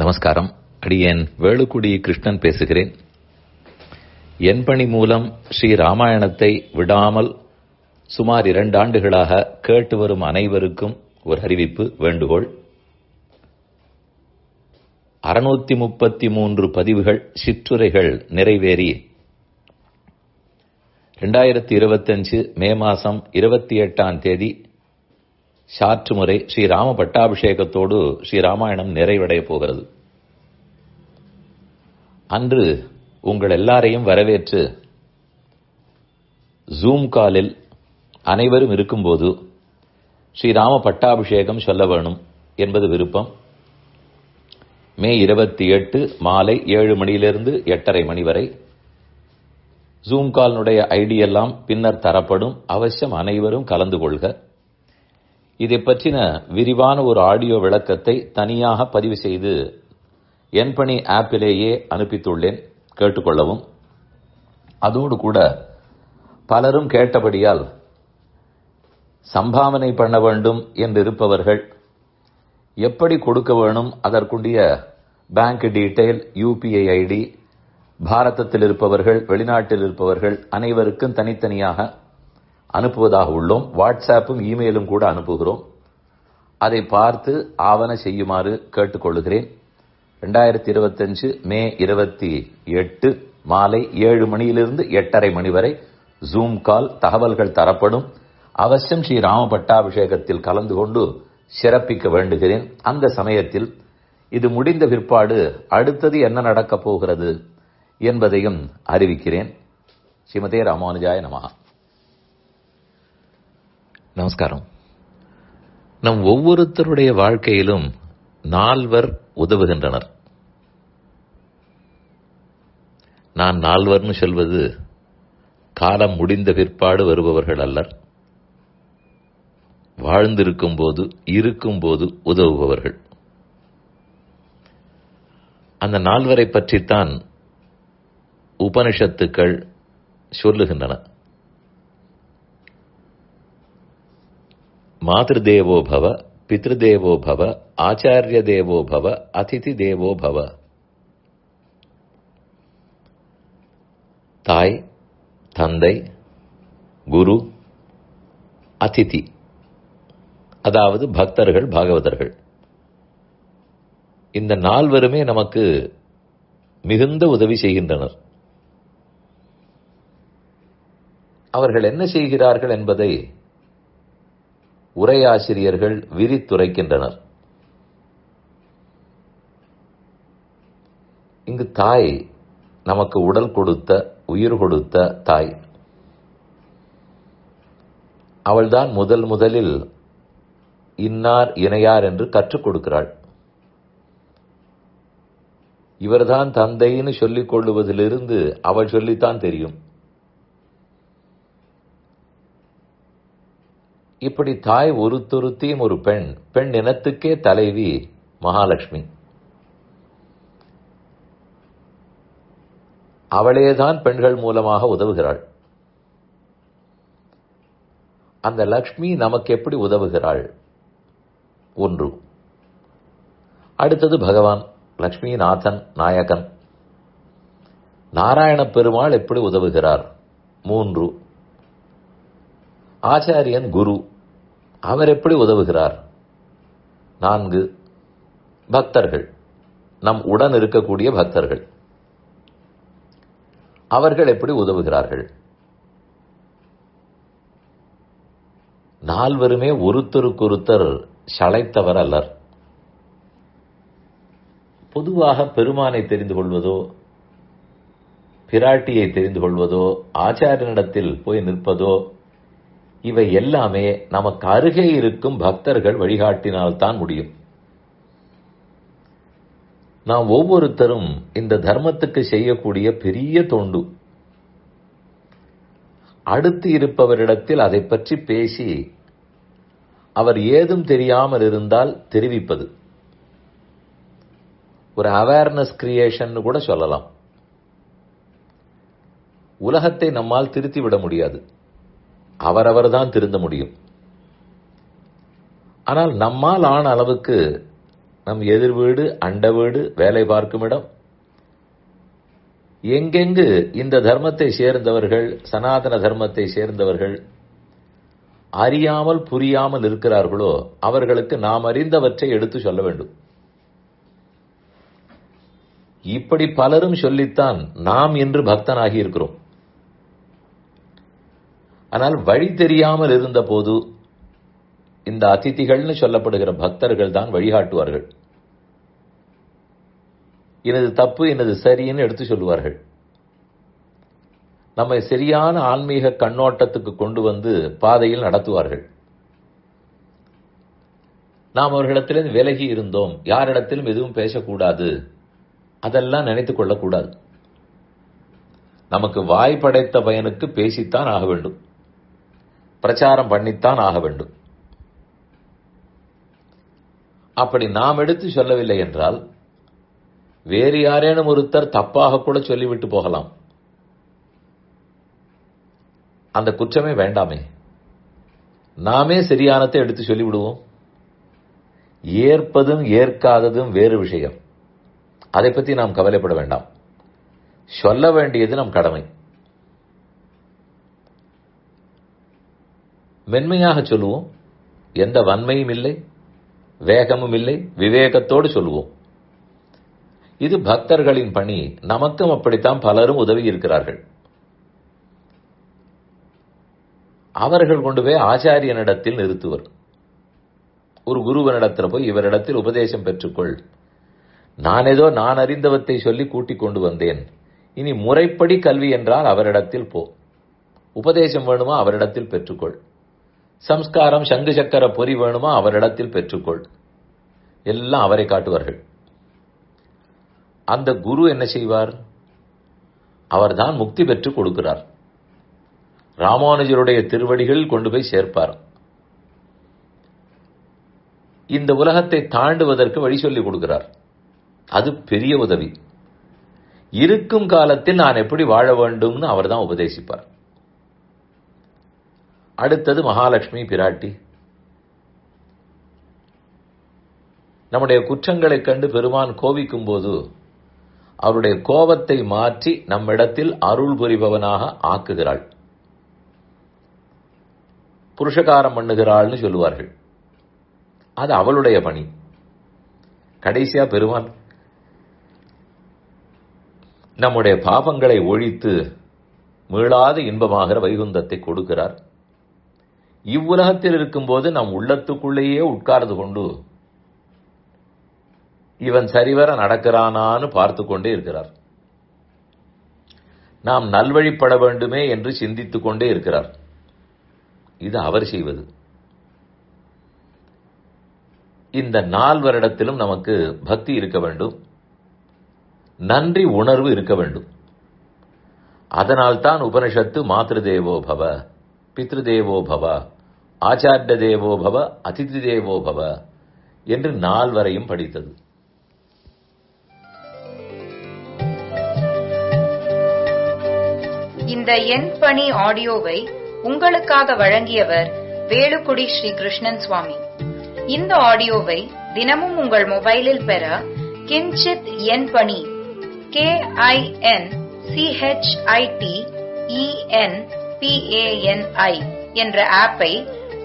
நமஸ்காரம். அடியேன் வேலுக்குடி கிருஷ்ணன் பேசுகிறேன். என் பணி மூலம் ஸ்ரீ ராமாயணத்தை விடாமல் சுமார் இரண்டு ஆண்டுகளாக கேட்டு வரும் அனைவருக்கும் ஒரு அறிவிப்பு வேண்டுகோள். அறுநூத்தி முப்பத்தி மூன்று பதிவுகள் சிற்றுரைகள் நிறைவேறி ரெண்டாயிரத்தி இருபத்தஞ்சு மே மாதம் இருபத்தி எட்டாம் தேதி சாற்று முறை ஸ்ரீராம பட்டாபிஷேகத்தோடு ஸ்ரீராமாயணம் நிறைவடைய போகிறது. அன்று உங்கள் எல்லாரையும் வரவேற்று ஜூம் காலில் அனைவரும் இருக்கும்போது ஸ்ரீராம பட்டாபிஷேகம் சொல்ல வேணும் என்பது விருப்பம். மே இருபத்தி எட்டு மாலை ஏழு மணியிலிருந்து எட்டரை மணி வரை ஜூம் கால்னுடைய ஐடியெல்லாம் பின்னர் தரப்படும். அவசியம் அனைவரும் கலந்து கொள்க. இதை பற்றின விரிவான ஒரு ஆடியோ விளக்கத்தை தனியாக பதிவு செய்து என் பணி ஆப்பிலேயே அனுப்பித்துள்ளேன். கேட்டுக்கொள்ளவும். அதோடு கூட பலரும் கேட்டபடியால் சம்பாவனை பண்ண வேண்டும் என்றிருப்பவர்கள் எப்படி கொடுக்க வேணும் அதற்குண்டிய பேங்க் டீட்டெயில் யூபிஐ ஐடி பாரதத்தில் இருப்பவர்கள் வெளிநாட்டில் இருப்பவர்கள் அனைவருக்கும் தனித்தனியாக அனுப்புவதாக உள்ளோம். வாட்ஸ்அப்பும் இமெயிலும் கூட அனுப்புகிறோம். அதை பார்த்து ஆவண செய்யுமாறு கேட்டுக்கொள்கிறேன் ரெண்டாயிரத்தி இருபத்தஞ்சு மே இருபத்தி எட்டு மாலை ஏழு மணியிலிருந்து எட்டரை மணி வரை ஜூம் கால் தகவல்கள் தரப்படும். அவசியம் ஸ்ரீ ராம பட்டாபிஷேகத்தில் கலந்து கொண்டு சிறப்பிக்க வேண்டுகிறேன். அந்த சமயத்தில் இது முடிந்த பிற்பாடு அடுத்தது என்ன நடக்கப் போகிறது என்பதையும் அறிவிக்கிறேன். ஸ்ரீமதே ராமானுஜாய நமகா நமஸ்காரம். நம் ஒவ்வொருத்தருடைய வாழ்க்கையிலும் நால்வர் உதவுகின்றனர். நான் நால்வர்னு சொல்வது காலம் முடிந்த பிற்பாடு வருபவர்கள் அல்லர். வாழ்ந்திருக்கும் போது இருக்கும் போது உதவுபவர்கள். அந்த நால்வரை பற்றித்தான் உபனிஷத்துக்கள் சொல்லுகின்றன. மாதேவோ பவ பித்ருதேவோ பவ ஆச்சாரிய தேவோ பவ அதிதி தேவோ பவ தாய் தந்தை குரு அதிதி அதாவது பக்தர்கள் பாகவதர்கள். இந்த நால்வருமே நமக்கு மிகுந்த உதவி செய்கின்றனர். அவர்கள் என்ன செய்கிறார்கள் என்பதை உரையாசிரியர்கள் விரித்துரைக்கின்றனர். இங்கு தாய் நமக்கு உடல் கொடுத்த உயிர் கொடுத்த தாய். அவள்தான் முதல் முதலில் இன்னார் இணையார் என்று கற்றுக் கொடுக்கிறாள். இவர்தான் தந்தைன்னு சொல்லிக் கொள்ளுவதிலிருந்து அவள் சொல்லித்தான் தெரியும். இப்படி தாய் ஒருத்தொருத்தியும் ஒரு பெண் பெண் இனத்துக்கே தலைவி மகாலட்சுமி. அவளேதான் பெண்கள் மூலமாக உதவுகிறாள். அந்த லக்ஷ்மி நமக்கு எப்படி உதவுகிறாள்? ஒன்று. அடுத்தது பகவான் லக்ஷ்மி நாதன் நாயகன். நாராயண பெருமாள் எப்படி உதவுகிறார்? மூன்று. ஆச்சாரியன் குரு அவர் எப்படி உதவுகிறார்? நான்கு பக்தர்கள். நம் உடன் இருக்கக்கூடிய பக்தர்கள். அவர்கள் எப்படி உதவுகிறார்கள்? நால்வருமே ஒருத்தருக்கொருத்தர் சளைத்தவர் அல்லர். பொதுவாக பெருமானை தெரிந்து கொள்வதோ பிராட்டியை தெரிந்து கொள்வதோ ஆச்சாரியனிடத்தில் போய் நிற்பதோ இவை எல்லாமே நமக்கு அருகே இருக்கும் பக்தர்கள் வழிகாட்டினால்தான் முடியும். நாம் ஒவ்வொருத்தரும் இந்த தர்மத்துக்கு செய்யக்கூடிய பெரிய தொண்டு. அடுத்து இருப்பவரிடத்தில் அதை பற்றி பேசி அவர் ஏதும் தெரியாமல் இருந்தால் தெரிவிப்பது. ஒரு அவேர்னஸ் கிரியேஷன் கூட சொல்லலாம். உலகத்தை நம்மால் திருத்திவிட முடியாது. அவரவர் தான் திருந்த முடியும். ஆனால் நம்மால் ஆன அளவுக்கு நம் எதிர் வீடு அண்ட வீடு வேலை பார்க்கும் இடம் எங்கெங்கு இந்த தர்மத்தை சேர்ந்தவர்கள் சனாதன தர்மத்தை சேர்ந்தவர்கள் அறியாமல் புரியாமல் இருக்கிறார்களோ அவர்களுக்கு நாம் அறிந்தவற்றை எடுத்து சொல்ல வேண்டும். இப்படி பலரும் சொல்லித்தான் நாம் என்று பக்தனாகி இருக்கிறோம். ஆனால் வழி தெரியாமல் இருந்த போது இந்த அதிதிகள்னு சொல்லப்படுகிற பக்தர்கள் தான் வழிகாட்டுவார்கள். எனது தப்பு எனது சரின்னு எடுத்து சொல்லுவார்கள். நம்மை சரியான ஆன்மீக கண்ணோட்டத்துக்கு கொண்டு வந்து பாதையில் நடத்துவார்கள். நாம் அவர்களிடத்திலிருந்து விலகி இருந்தோம். யாரிடத்திலும் எதுவும் பேசக்கூடாது. அதெல்லாம் நினைத்துக் கொள்ளக்கூடாது. நமக்கு வாய் படைத்த பயனுக்கு பேசித்தான் ஆக வேண்டும். பிரச்சாரம் பண்ணித்தான் ஆக வேண்டும். அப்படி நாம் எடுத்து சொல்லவில்லை என்றால் வேறு யாரேனும் ஒருத்தர் தப்பாக கூட சொல்லிவிட்டு போகலாம். அந்த குற்றமே வேண்டாமே. நாமே சரியானத்தை எடுத்து சொல்லிவிடுவோம். ஏற்பதும் ஏற்காததும் வேறு விஷயம். அதை பற்றி நாம் கவலைப்பட வேண்டாம். சொல்ல வேண்டியது நம் கடமை. மென்மையாக சொல்லுவோம். எந்த வன்மையும் இல்லை. வேகமும் இல்லை. விவேகத்தோடு சொல்லுவோம். இது பக்தர்களின் பணி. நமக்கும் அப்படித்தான் பலரும் உதவி இருக்கிறார்கள். அவர்கள் கொண்டு போய் ஆச்சாரியனிடத்தில் நிறுத்துவர். ஒரு குருவனிடத்தில் போய் இவரிடத்தில் உபதேசம் பெற்றுக்கொள். நான் ஏதோ நான் அறிந்தவத்தை சொல்லி கூட்டிக் கொண்டு வந்தேன். இனி முறைப்படி கல்வி என்றால் அவரிடத்தில் போ. உபதேசம் வேணுமா? அவரிடத்தில் பெற்றுக்கொள். சம்ஸ்காரம் சங்கு சக்கர பொறி வேணுமா? அவரிடத்தில் பெற்றுக்கொள். எல்லாம் அவரை காட்டுவார்கள். அந்த குரு என்ன செய்வார்? அவர்தான் முக்தி பெற்று கொடுக்கிறார். ராமானுஜருடைய திருவடிகள் கொண்டு போய் சேர்ப்பார். இந்த உலகத்தை தாண்டுவதற்கு வழி சொல்லிக் கொடுக்கிறார். அது பெரிய உதவி. இருக்கும் காலத்தில் நான் எப்படி வாழ வேண்டும்னு அவர் தான் உபதேசிப்பார். அடுத்தது மகாலட்சுமி பிராட்டி. நம்முடைய குற்றங்களைக் கண்டு பெருமான் கோவிக்கும் போது அவருடைய கோபத்தை மாற்றி நம்மிடத்தில் அருள் புரிபவனாக ஆக்குகிறாள். புருஷகாரம் பண்ணுகிறாள்னு சொல்லுவார்கள். அது அவளுடைய பணி. கடைசியா பெருமான் நம்முடைய பாபங்களை ஒழித்து மீளாத இன்பமாகிற வைகுந்தத்தை கொடுக்கிறார். இவ்வுலகத்தில் இருக்கும்போது நம் உள்ளத்துக்குள்ளேயே உட்கார்ந்து கொண்டு இவன் சரிவர நடக்கிறானான்னு பார்த்து கொண்டே இருக்கிறார். நாம் நல்வழிப்பட வேண்டுமே என்று சிந்தித்துக் கொண்டே இருக்கிறார். இது அவர் செய்வது. இந்த நால்வரிடத்திலும் நமக்கு பக்தி இருக்க வேண்டும். நன்றி உணர்வு இருக்க வேண்டும். அதனால்தான் உபனிஷத்து மாத்ருதேவோ பவ பித்ருதேவோ பவ ஆச்சாரிய தேவோ பவ அதிதி தேவோ பவ என்று நால்வரையும் படித்தது. இந்த என் பணி ஆடியோவை உங்களுக்காக வழங்கியவர் வேலுக்குடி ஸ்ரீ கிருஷ்ணன் சுவாமி. இந்த ஆடியோவை தினமும் உங்கள் மொபைலில் பெற கிஞ்சித் எண் பணி கே ஐ என் சிஹெச்ஐடி இஎன் என்ற ஆப்பை